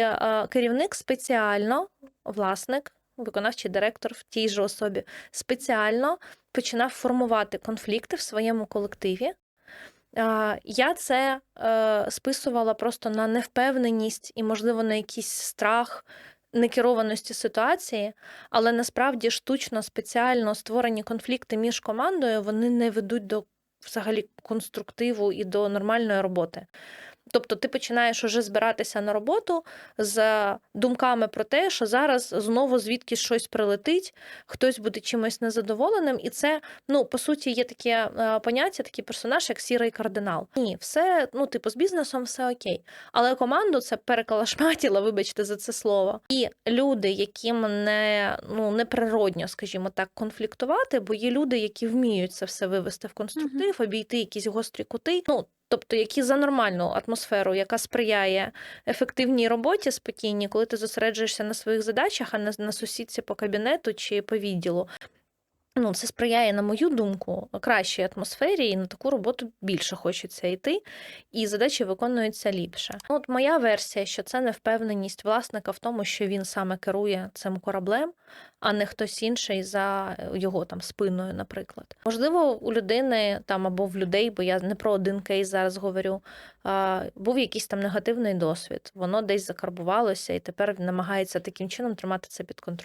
е, керівник спеціально, власник, виконавчий директор в тій же особі, спеціально починав формувати конфлікти в своєму колективі. Я це е, списувала просто на невпевненість і, можливо, на якийсь страх некерованості ситуації, але насправді штучно спеціально створені конфлікти між командою вони не ведуть до взагалі конструктиву і до нормальної роботи. Тобто ти починаєш уже збиратися на роботу з думками про те, що зараз знову звідкись щось прилетить, хтось буде чимось незадоволеним, і це, ну, по суті, є таке е, поняття, такий персонаж, як сірий кардинал. Ні, все, ну, типу, з бізнесом все окей. Але команду це перекалашматіла, вибачте за це слово. І люди, яким не, ну, неприродньо, скажімо так, конфліктувати, бо є люди, які вміють це все вивести в конструктив, обійти якісь гострі кути. Ну, Тобто, які за нормальну атмосферу, яка сприяє ефективній роботі спокійній, коли ти зосереджуєшся на своїх задачах, а не на сусідці по кабінету чи по відділу. Ну, це сприяє, на мою думку, кращій атмосфері, і на таку роботу більше хочеться йти, і задачі виконуються ліпше. Ну, От моя версія, що це невпевненість власника в тому, що він саме керує цим кораблем, а не хтось інший за його там спиною, наприклад. Можливо, у людини там або в людей, бо я не про один кейс зараз говорю. Був якийсь там негативний досвід, воно десь закарбувалося, і тепер намагається таким чином тримати це під контролем.